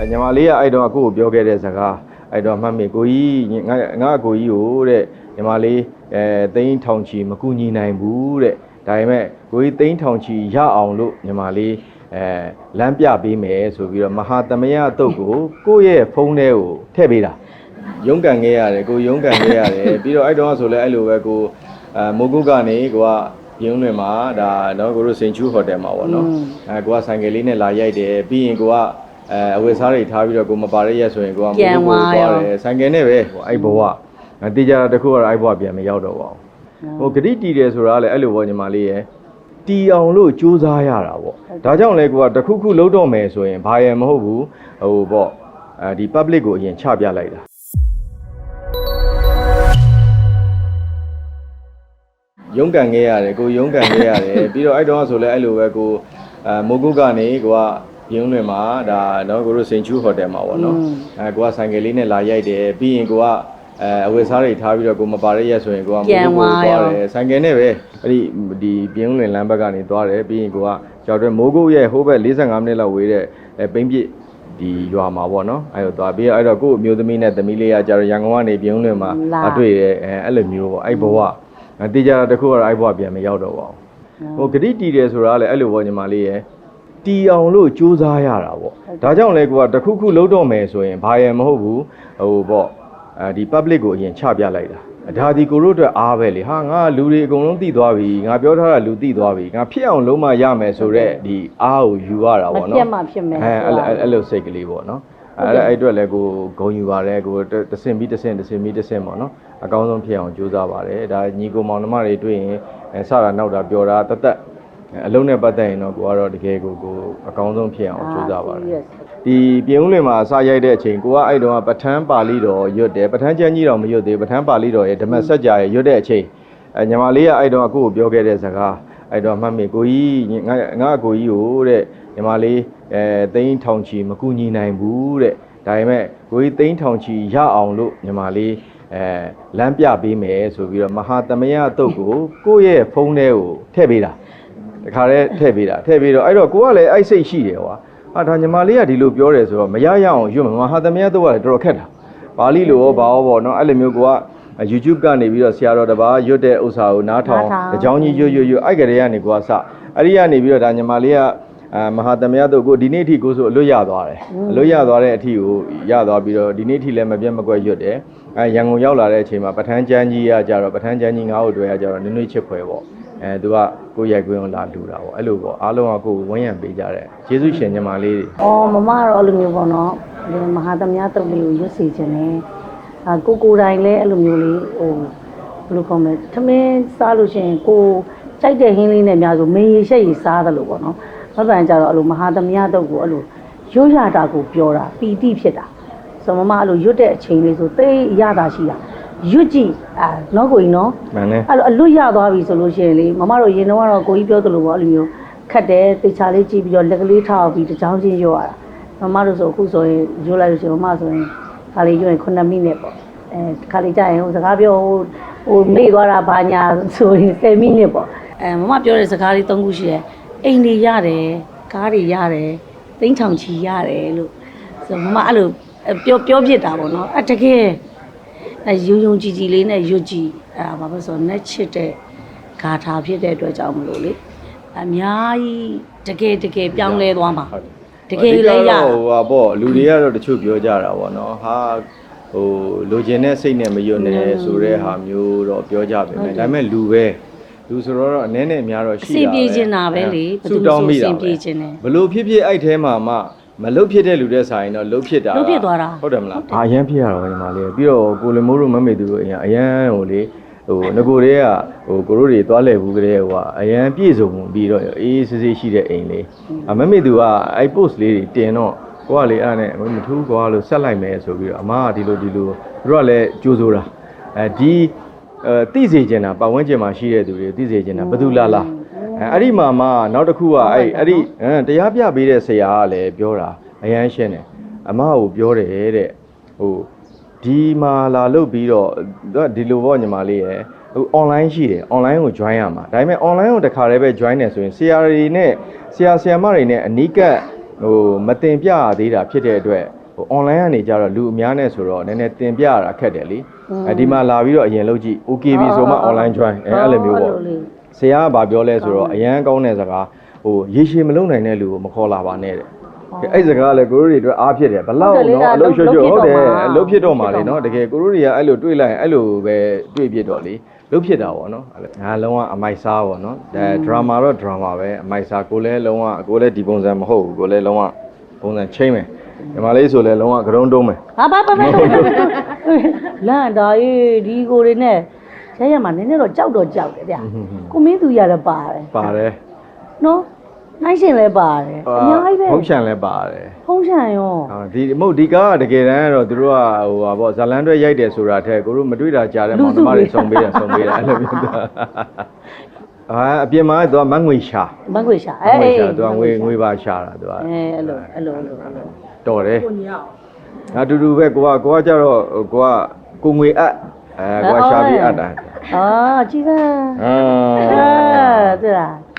အဲညီမလေးကအဲ့တော့အခုကိုပြောခဲ့တဲ့စကားအဲ့တော့မှတ်မိကိုကြီးငါငါကိုကြီးကိုတဲ့ညီမလေးအဲသိန်းထောင်ချီမကူညီနိုင်ဘူးတဲ့ဒါပေမဲ့ကိုကြီးသိန်းထောင်ချီရအောင်လို့ညီမလေးအဲလမ်းပြပေးမယ်ဆိုပြီးတော့မဟာသမယတုတ်ကိုကိုယ့်ရဲ့ဖုန်းထဲကိုထည့်ပေးတာရုန်းကန်ခဲ့ရတယ်ကိုရုန်းကန်ခဲ့ရတယ်ပြီးတော့အဲ့တော့ဆိုလဲအဲ့လိုပဲကိုအဲမိုးကုတ်ကနေကိုကရုံးတွေမှာဒါတော့ကိုတို့စင်ချူဟိုတယ်မှာပေါ့နော်အဲကိုကဆိုင်ကယ်လေးနဲ့လာရိုက်တယ်ပြီးရင်ကိုက အဲအဝတ်စားတွေထားပြီးတော့ကိုမပါရရက်ဆိုရင်ကိုကမိုးကုတ်ကိုသွားတယ်ဆိုင်ကယ်နဲ့ပဲဟိုအဲ့ဘဝအဲတေချာတခုကတော့အဲ့ဘဝပြန်မရောက်တော့ပါဘူးဟိုဂရိတီတယ်ဆိုတာလည်းအဲ့လိုပေါ့ညီမလေးရယ်တီအောင်လို့စူးစမ်းရတာပေါ့ဒါကြောင့်လဲကိုကတခုခုလုံးတော့မယ်ဆိုရင်ဘာရယ်မဟုတ်ဘူးဟိုပေါ့အဲဒီ public ကိုအရင်ချပြလိုက်တာရုန်းကန်ခဲ့ရတယ်ကိုရုန်းကန်ခဲ့ရတယ်ပြီးတော့အဲ့တော့ဆိုလဲအဲ့လိုပဲကိုအဲမိုးကုတ်ကနေကိုက ရုံးတွေမှာဒါတော့ကိုတို့စင်ချူဟိုတယ်မှာပေါ့နော်အဲကိုကဆိုင်ကယ်လေးနဲ့လာရိုက်တယ်ပြီးရင်ကိုကအဲအဝတ်စားတွေထားပြီးတော့ကိုမပါရရက်ဆိုရင်ကိုကမိုးကုတ်ကိုသွားတယ်ဆိုင်ကယ်နဲ့ပဲအဲ့ဒီဒီပြင်းလွင်လမ်းဘက်ကနေသွားတယ်ပြီးရင်ကိုကကြောက်တဲ့မိုးကုတ်ရဲ့ဟိုးဘက်45မိနစ်လောက်ဝေးတဲ့အဲပိန်းပြစ်ဒီရွာမှာပေါ့နော်အဲ့တော့သွားပြီးတော့အဲ့တော့ကို့အမျိုးသမီးနဲ့သမီးလေးကကြာတော့ရန်ကုန်ကနေပြင်းလွင်မှာအတွေ့ရဲအဲအဲ့လိုမျိုးပေါ့အဲ့ဘဝအဲတေချာတခုကတော့အဲ့ဘဝပြန်မရောက်တော့ပါဘူးဟိုဂရိတီတယ်ဆိုတာလည်းအဲ့လိုပေါ့ညီမလေးရယ် တီအောင်လို့စူးစမ်းရတာပေါ့ဒါကြောင့်လဲကိုကတခုခုလုံးတော့မယ်ဆိုရင်ဘာရယ်မဟုတ်ဘူးဟိုပေါ့အဲဒီ public ကိုအရင်ချပြလိုက်တာဒါဒီကိုတို့အတွက်အားပဲလေဟာငါလူတွေအကုန်လုံးသိသွားပြီငါပြောထားတာလူသိသွားပြီငါဖြစ်အောင်လုံးမရမယ်ဆိုတော့ဒီအားကိုယူရတာမပေါ့ပြတ်နော်မှဖြစ်မယ်အဲအဲ့လိုအဲ့အဲ့လိုစိတ်ကလေးပေါ့နော်အဲ့ဒါအဲ့အတွက်လည်းကိုဂုံယူပါတယ်ကိုတတဆင်ပြီးတဆင်တဆင်ပြီးတဆင်ပေါ့နော်အကောင်းဆုံးဖြစ်အောင်ကြိုးစားပါတယ်ဒါညီကိုမောင်နှမတွေတွေ့ရင်အဲစတာနောက်တာပြောတာတသက် အဲအလုံးနဲ့ပတ်သက်ရင်တော့ကိုကတော့တကယ်ကိုကိုအကောင်းဆုံးဖြစ်အောင်ကြိုးစားပါတယ်ဒီပြင်ဦးလွင်မှာစရိုက်တဲ့အချိန်ကိုကအဲ့တုန်းကပဋ္ဌာန်းပါဠိတော်ရွတ်တယ်ပဋ္ဌာန်းကျမ်းကြီးတော်မရွတ်သေးဘူးပဋ္ဌာန်းပါဠိတော်ရဲ့ဓမ္မစကြာရဲ့ရွတ်တဲ့အချိန်အဲညီမလေးကအဲ့တုန်းကကိုကိုပြောခဲ့တဲ့စကားအဲ့တော့မှတ်မိကိုကြီးငါငါကိုကြီးကိုတဲ့ညီမလေးအဲသိန်းထောင်ချီမကူညီနိုင်ဘူးတဲ့ဒါပေမဲ့ကိုကြီးသိန်းထောင်ချီရအောင်လို့ညီမလေးအဲလမ်းပြပေးမယ်ဆိုပြီးတော့မဟာသမယတုတ်ကိုကိုယ့်ရဲ့ဖုန်းထဲကိုထည့်ပေးတာ တခါတည်းထည့်ပေးတာထည့်ပေးတော့အဲ့တော့ကိုကလည်းအဲ့စိတ်ရှိတယ်ကွာဟာဒါညီမလေးကဒီလိုပြောတယ်ဆိုတော့မရရအောင်ရွတ်မှာဟာသမယတော့ကလည်းတော်တော်ခက်တာပါဠိလိုရောဘာရောပေါ့နော်အဲ့လိုမျိုးကိုက YouTube ကနေပြီးတော့ဆရာတော်တစ်ပါးရွတ်တဲ့ဥစ္စာကိုနားထောင်အကြောင်းကြီးရွတ်ရွတ်ရွတ်အဲ့ကလေးကနေကိုကစအဲ့ဒီကနေပြီးတော့ဒါညီမလေးကအာမဟာသမယတို့ကိုဒီနေ့အထိကိုဆိုအလွတ်ရသွားတယ်အလွတ်ရသွားတဲ့အထိကိုရသွားပြီးတော့ဒီနေ့အထိလည်းမပြတ်မကွက်ရွတ်တယ်အဲရန်ကုန်ရောက်လာတဲ့အချိန်မှာပဋ္ဌာန်းကျမ်းကြီးကကြတော့ပဋ္ဌာန်းကျမ်းကြီးငါ့ကိုတွေ့ရကြတော့နွေ့နွေ့ချစ်ဖွယ်ပေါ့ အဲသူကကိုယ့်ရိုက်ကွင်းကိုလာလူတာပေါ့အဲ့လိုပေါ့အားလုံးကကိုယ်ဝန်းရံပေးကြတယ်ယေရှုရှင်ညီမလေးတွေ။အော်မမကတော့အဲ့လိုမျိုးပေါ့နော်။ဒီမဟာသမယတုတ်လေးကိုရွတ်စီခြင်းနဲ့အာကိုကိုယ်တိုင်လည်းအဲ့လိုမျိုးလေးဟိုဘယ်လိုကောင်းလဲ။သမင်းစားလို့ရှိရင်ကိုကြိုက်တဲ့ဟင်းလေးနဲ့များဆိုမင်းရေရှက်ရေစားတယ်လို့ပေါ့နော်။ဘက်ပန်ကြတော့အဲ့လိုမဟာသမယတုတ်ကိုအဲ့လိုရွတ်ရတာကိုပြောတာပီတိဖြစ်တာ။ဆိုမမအဲ့လိုရွတ်တဲ့အချိန်လေးဆိုသိရတာရှိတာ။ ရွတ်ကြည့်အာနော်ကိုကြီးနော်မှန်တယ်အဲ့လိုအလွတ်ရသွားပြီဆိုလို့ရှိရင်လေမမတို့ရင်တော့ကတော့ကိုကြီးပြောသလိုပေါ့အဲ့လိုမျိုးခတ်တယ်တေချာလေးကြည့်ပြီးတော့လက်ကလေးထောက်ပြီးတစ်ချောင်းချင်းရွတ်ရတာမမတို့ဆိုအခုဆိုရင်ရွတ်လိုက်လို့ရှိရင်မမဆိုရင်ခါလေးရွတ်ရင်9မိနစ်ပေါ့အဲခါလေးကြာရင်ဟိုစကားပြောဟိုဟိုမေ့သွားတာဘာညာဆိုရင်10မိနစ်ပေါ့အဲမမပြောတဲ့စကားလေး၃ခုရှိတယ်အိမ်တွေရတယ်ကားတွေရတယ်သိန်းထောင်ချီရတယ်လို့ဆိုမမအဲ့လိုပြောပြောပြစ်တာပေါ့နော်အတကယ် အဲယုံယုံကြည်ကြည်လေးနဲ့ရွတ်ကြည်အဲဒါဘာလို့ဆိုတော့နဲ့ချစ်တဲ့ဂါထာဖြစ်တဲ့အတွက်ကြောင့်မလို့လေအများကြီးတကယ်တကယ်ပြောင်းလဲသွားမှာတကယ်လည်းရဟိုဟာပေါ့လူတွေကတော့တချို့ပြောကြတာပေါ့နော်ဟာဟိုလိုချင်တဲ့စိတ်နဲ့မယွတ်နဲ့ဆိုတဲ့ဟာမျိုးတော့ပြောကြပါမယ်ဒါပေမဲ့လူပဲလူဆိုတော့အနည်းနဲ့အများတော့ရှိတာပဲအဆင်ပြေချင်တာပဲလေဘယ်သူဆုတောင်းမိတာဆိုအဆင်ပြေချင်တယ်ဘလို့ဖြစ်ဖြစ်အဲ့ထဲမှာမှ မလုတ်ဖြစ်တဲ့လူတဲ့ဆိုင်တော့လုတ်ဖြစ်တာလုတ်ဖြစ်သွားတာဟုတ်တယ်မလားအာအရန်ဖြစ်ရတော့ညီမလေးပြီးတော့ကိုလမိုးတို့မမေသူတို့အရင်အရန်ဟိုလေဟိုငကိုတည်းကဟိုကိုတို့တွေသွားလဲဘူးကလေးဟိုကအရန်ပြည့်စုံပြီးတော့အေးအေးဆေးဆေးရှိတဲ့အိမ်လေးအမမေသူကအဲ့ post လေးတွေတင်တော့ကိုကလေအဲ့ဒါနဲ့မထူးကွာလို့ဆက်လိုက်မယ်ဆိုပြီးတော့အမကဒီလိုဒီလိုသူတို့ကလည်းကြိုးစိုးတာအဲဒီအဲသိစေချင်တာပတ်ဝန်းကျင်မှာရှိတဲ့သူတွေသိစေချင်တာဘယ်သူလာလာ အဲအဲ့ဒီမှာမှနောက်တစ်ခုကအဲ့အဲ့ဒီဟမ်တရားပြပေးတဲ့ဆရာကလည်းပြောတာအရန်ရှင်းတယ်အမကိုပြောတယ်တဲ့ဟိုဒီမှာလာလုပ်ပြီးတော့သူကဒီလိုပေါ့ညီမလေးရယ်ဟို online ရှိတယ် online ကို join ရမှာဒါပေမဲ့ online ကိုတစ်ခါတည်းပဲ join နေဆိုရင်ဆရာတွေနဲ့ဆရာဆရာမတွေနဲ့အနီးကပ်ဟဟိုမတင်ပြရသေးတာဖြစ်တဲ့အတွက်ဟို online ကနေကြတော့လူအများနဲ့ဆိုတော့နည်းနည်းတင်ပြရတာခက်တယ်လေအဲဒီမှာလာပြီးတော့အရင်လုပ်ကြည့် okay ပြီဆိုမှ online join အဲအဲ့လိုမျိုးပေါ့ ဆရာကဗာပြောလဲဆိုတော့အရန်ကောင်းတဲ့စကားဟိုရေရှည်မလုံနိုင်တဲ့လူကိုမခေါ်လာပါနဲ့တဲ့အဲ့စကားကလည်းကိုရိုတွေအတွက်အားဖြစ်တယ်ဘလောက်နော်အလုပ်ရွှွှွှဟုတ်တယ်အလုပ်ဖြစ်တော့မှာလေနော်တကယ်ကိုရိုတွေကအဲ့လိုတွေးလိုက်ရင်အဲ့လိုပဲတွေးပြတော့လေလုပ်ဖြစ်တာပေါ့နော်အဲ့လိုငါလုံးဝအမိုက်စားပေါ့နော်ဒါဒရာမာတော့ဒရာမာပဲအမိုက်စားကိုလည်းလုံးဝကိုလည်းဒီပုံစံမဟုတ်ဘူးကိုလည်းလုံးဝပုံစံချင်းမယ်ဒီမှာလေးဆိုလည်းလုံးဝကရုံးတုံးမယ်ဟာဘာဘာဘာလန့်တာရေးဒီကိုတွေနဲ့ဆ ရာရမှာနည်းနည်းတော့ကြောက်တော့ကြောက်တယ်ဗျကိုမင်းသူရလည်းပါတယ်ပါတယ်နော်နိုင်ရှင်လည်းပါတယ်အများကြီးပဲဟုတ်ချန်လည်းပါတယ်ဖုံးချန်ရောဟာဒီမဟုတ်ဒီကားကတကယ်တမ်းကတော့သူတို့ကဟိုပါပေါ့ဇလန်တွဲရိုက်တယ်ဆိုတာထက်ကိုတို့မတွေ့တာကြားတယ်မောင်နှမတွေစုံပေးတယ်စုံပေးတယ်အဲ့လိုမျိုးတာအာအပြင်မှာသူကမငွေရှာမန်ခွေရှာမငွေရှာသူကငွေငွေပါရှာတာသူကအဲအဲ့လိုအဲ့လိုအဲ့လိုအဲ့လိုတော်တယ်အတူတူပဲကိုကကိုကကြတော့ကိုကကိုငွေအပ် အဲကိုကရှာပြီးအပ်တာအာကြည့်ကအာအာတဲ့လား